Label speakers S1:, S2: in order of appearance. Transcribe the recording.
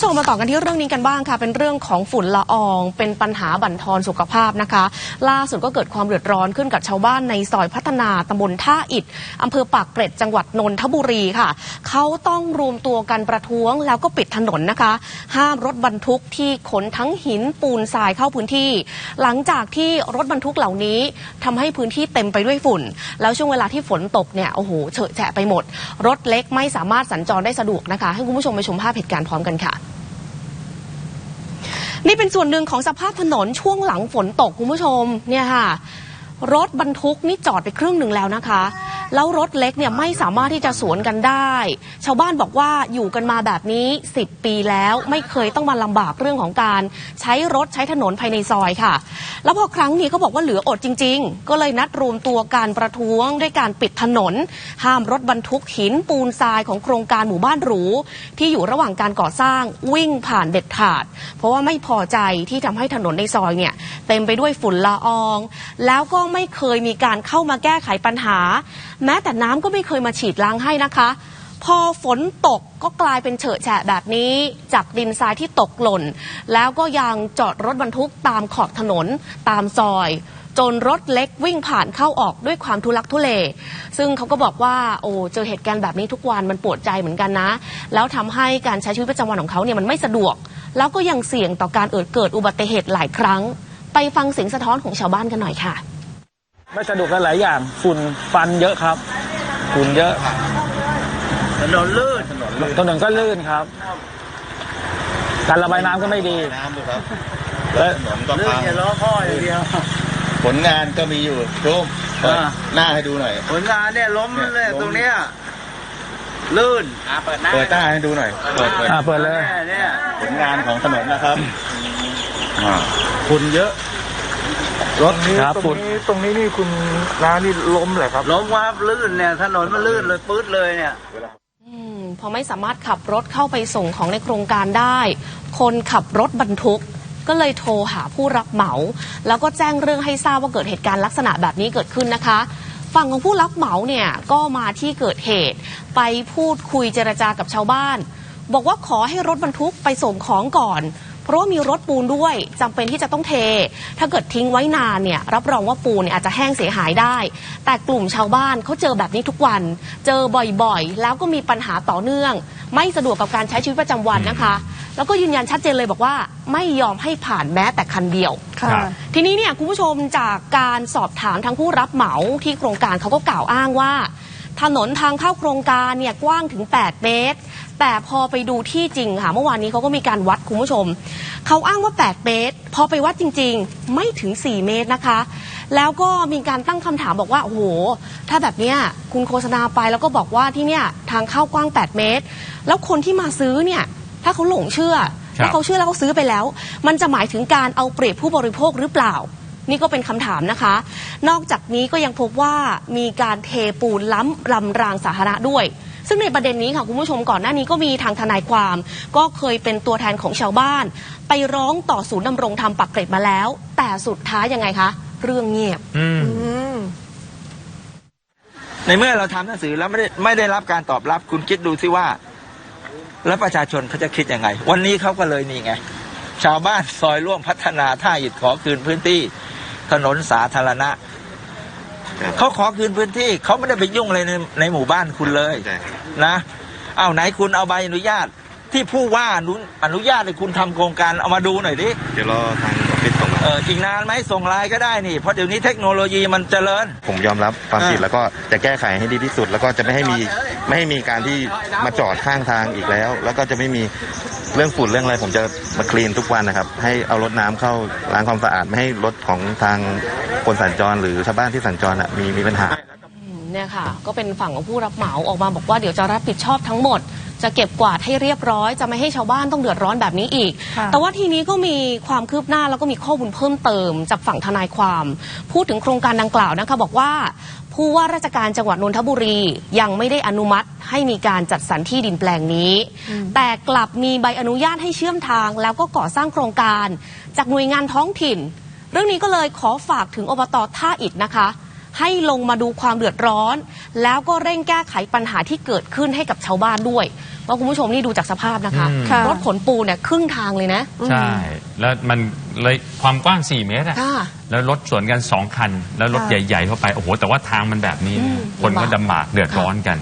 S1: ผู้ชมมาต่อกันที่เรื่องนี้กันบ้างค่ะ เป็นเรื่องของฝุ่นละออง เป็นปัญหาบั่นทอนสุขภาพนะคะ ล่าสุดก็เกิดความเดือดร้อนขึ้นกับชาวบ้านในซอยพัฒนาตำบลท่าอิฐอำเภอปากเกร็ดจังหวัดนนทบุรีค่ะ เขาต้องรวมตัวกันประท้วงแล้วก็ปิดถนนนะคะ ห้ามรถบรรทุกที่ขนทั้งหินปูนทรายเข้าพื้นที่ หลังจากที่รถบรรทุกเหล่านี้ทำให้พื้นที่เต็มไปด้วยฝุ่น แล้วช่วงเวลาที่ฝนตกเนี่ยโอ้โหเฉอะแฉะไปหมด รถเล็กไม่สามารถสัญจรได้สะดวกนะคะ ให้คุณผู้ชมไปชมภาพเหตุการณ์พร้อมกันค่ะ นี่เป็นส่วนหนึ่งของสภาพถนนช่วงหลังฝนตกคุณผู้ชมเนี่ยค่ะ รถบรรทุกนี่จอดไปครึ่งหนึ่งแล้วนะคะ แล้วรถเล็กเนี่ยไม่สามารถที่จะสวนกันได้ ชาวบ้านบอกว่าอยู่กันมาแบบนี้ 10 ปีแล้วไม่เคยต้องมาลำบากเรื่องของการ ใช้รถใช้ถนนภายในซอยค่ะ แล้วพอครั้งนี้ก็บอกว่าเหลืออดจริง ๆ ก็เลยนัดรวมตัวการประท้วงด้วยการปิดถนน ห้ามรถบรรทุกหินปูนทรายของโครงการหมู่บ้านหรู ที่อยู่ระหว่างการก่อสร้างวิ่งผ่านเด็ดขาด เพราะว่าไม่พอใจที่ทำให้ถนนในซอยเนี่ยเต็มไปด้วยฝุ่นละออง แล้วก็ไม่เคยมีการเข้ามาแก้ไขปัญหาแม้แต่น้ำก็ไม่เคยมาฉีดล้างให้นะคะ พอฝนตกก็กลายเป็นเฉอะแฉะแบบนี้ จากดินทรายที่ตกหล่น แล้วก็ยังจอดรถบรรทุกตามขอบถนนตามซอยจนรถเล็กวิ่งผ่านเข้าออกด้วยความทุลักทุเล ซึ่งเขาก็บอกว่าโอ้เจอเหตุการณ์แบบนี้ทุกวันมันปวดใจเหมือนกันนะ แล้วทำให้การใช้ชีวิตประจำวันของเขาเนี่ยมันไม่สะดวก แล้วก็ยังเสี่ยงต่อการเกิดเกิดอุบัติเหตุหลายครั้ง ไปฟังเสียงสะท้อนของชาวบ้านกันหน่อยค่ะ
S2: ไม่สะดวกหลายๆอย่างฝุ่นฟันเยอะครับฝุ่นเยอะ
S3: ถนนลื่น
S2: ถนนก็ลื่นครับ การระบายน้ำก็ไม่ดี
S3: น้ำดูครับ
S2: และ
S3: ถนนก็
S4: เรื่อง
S3: พัง
S4: อย่าล้อพ่ออย่างเดียว
S3: ผลงานก็มีอยู่ชมเปิด
S2: อ่า
S3: หน้าให้ดูหน่อย
S4: ผลงานเนี่ยล้ม
S3: เนี่
S4: เลย
S3: ยล้ม
S4: ตรงเนี้ยลื่น
S3: เปิดหน้าให้ดูหน่อย เปิดเปิด
S2: อ่าเปิดเลย
S4: แน่เนี่ย
S3: ผลงานของถนนนะครับอ่าฝุ่นเยอะ รถ
S2: ครับ
S5: ตร
S2: ฝุ่
S5: ง
S2: น
S5: นี้ตรงนี้นี่คุณน้านี่ล้มเหรอครับ
S4: ล้มว่าลื่นเนี่ยถนนมันลื่นเลยปื๊ดเลยเนี่ย
S1: อืมพอไม่สามารถขับรถเข้าไปส่งของในโครงการได้ คนขับรถบรรทุก ก็เลยโทรหาผู้รับเหมา แล้วก็แจ้งเรื่องให้ทราบว่าเกิดเหตุการณ์ลักษณะแบบนี้เกิดขึ้นนะคะ ฝั่งของผู้รับเหมาเนี่ยก็มาที่เกิดเหตุ ไปพูดคุยเจรจากับชาวบ้าน บอกว่าขอให้รถบรรทุกไปส่งของก่อน เพราะว่ามีรถปูนด้วยจำเป็นที่จะต้องเท ถ้าเกิดทิ้งไว้นานเนี่ยรับรองว่าปูนเนี่ยอาจจะแห้งเสียหายได้ แต่กลุ่มชาวบ้านเขาเจอแบบนี้ทุกวัน เจอบ่อยๆ แล้วก็มีปัญหาต่อเนื่อง ไม่สะดวกกับการใช้ชีวิตประจำวันนะคะ แล้วก็ยืนยันชัดเจนเลยบอกว่าไม่ยอมให้ผ่านแม้แต่คันเดียว
S2: ค่ะ
S1: ทีนี้เนี่ยคุณผู้ชมจากการสอบถามทั้งผู้รับเหมาที่โครงการเขาก็กล่าวอ้างว่า ถนนทางเข้าโครงการเนี่ยกว้างถึง 8 เมตร แต่พอไปดูที่จริงค่ะ เมื่อวานนี้เขาก็มีการวัดคุณผู้ชม เขาอ้างว่า 8 เมตร พอไปวัดจริง ๆ ไม่ถึง 4 เมตรนะคะ แล้วก็มีการตั้งคำถามบอกว่า โอ้โห ถ้าแบบเนี้ยคุณโฆษณาไปแล้วก็บอกว่าที่เนี่ยทางเข้ากว้าง 8 เมตร แล้วคนที่มาซื้อเนี่ย ถ้าเขาหลงเชื่อ
S2: ครับ
S1: ถ้าเขาเชื่อแล้วเขาซื้อไปแล้ว มันจะหมายถึงการเอาเปรียบผู้บริโภคหรือเปล่า นี่ก็เป็นคำถามนะคะ นอกจากนี้ก็ยังพบว่ามีการเทปูนล้ำรำรางสาธารณะด้วย ซึ่งในประเด็นนี้ค่ะคุณผู้ชมก่อนหน้านี้ก็มีทางทนายความ ก็เคยเป็นตัวแทนของชาวบ้าน ไปร้องต่อศูนย์ดำรงธรรมปักเกร็ดมาแล้ว แต่สุดท้ายยังไงคะ เรื่องเงียบ
S2: อืม
S5: ในเมื่อเราทำหนังสือแล้วไม่ได้ไม่ได้รับการตอบรับคุณคิดดูสิว่า แล้วประชาชนเขาจะคิดยังไง วันนี้เขาก็เลยนี่ไง ชาวบ้านซอยร่วมพัฒนาท่าอิฐขอคืนพื้นที่ ถนนสาธารณะเขาขอคืนพื้นที่เขาไม่ได้ไปยุ่งอะไรในในหมู่บ้านคุณเลย
S3: ใช่
S5: นะเอาไหนคุณเอาใบอนุญาต ที่ผู้ว่าอนุอนุญาตให้คุณทำโครงการเอามาดูหน่อยดิ
S3: เดี๋ยวรอทางออฟฟิศส่งมา
S5: เอออีกนานไหมส่งไลน์ก็ได้นี่เพราะเดี๋ยวนี้เทคโนโลยีมันเจริญ
S6: ผมยอมรับความผิด
S5: อ่า
S6: แล้วก็จะแก้ไขให้ดีที่สุด แล้วก็จะไม่ให้มีไม่ให้มีการที่มาจอดข้างทางอีกแล้ว แล้วก็จะไม่มี เรื่องฝุ่นเรื่องอะไรผมจะมาคลีนทุกวันนะครับ ให้เอารถน้ำเข้าล้างความสะอาดไม่ให้รถของทางคนสัญจรหรือชาวบ้านที่สัญจรอะมีมีปัญหา
S1: เนี่ยค่ะ ก็เป็นฝั่งของผู้รับเหมาออกมาบอกว่าเดี๋ยวจะรับผิดชอบทั้งหมด จะเก็บกวาดให้เรียบร้อย จะไม่ให้ชาวบ้านต้องเดือดร้อนแบบนี้อีก แต่ว่าทีนี้ก็มีความคืบหน้าแล้วก็มีข้อมูลเพิ่มเติม จากฝั่งทนายความ พูดถึงโครงการดังกล่าวนะคะบอกว่าผู้ว่าราชการจังหวัดนนทบุรียังไม่ได้อนุมัติให้มีการจัดสรรที่ดินแปลงนี้ แต่กลับมีใบอนุญาตให้เชื่อมทาง แล้วก็ก่อสร้างโครงการ จากหน่วยงานท้องถิ่น เรื่องนี้ก็เลยขอฝากถึงอบตท่าอิฐนะคะ ให้ลงมาดูความเดือดร้อน แล้วก็เร่งแก้ไขปัญหาที่เกิดขึ้นให้กับชาวบ้านด้วย ว่าคุณผู้ชมนี่ดูจากสภาพนะคะ
S7: อืม
S1: รถขนปูนเนี่ยครึ่งทางเลยนะ
S7: ใช่ แล้วมันเลยความกว้าง 4 เมตรอะ
S1: ค่ะ
S7: แล้วรถสวนกัน 2 คัน แล้วรถ
S1: ค่ะ
S7: ใหญ่ ๆ เข้าไป โอ้โห แต่ว่าทางมันแบบนี้
S1: อืม
S7: คนก็
S1: ลำบาก
S7: ดำบากเดือดร้อนกัน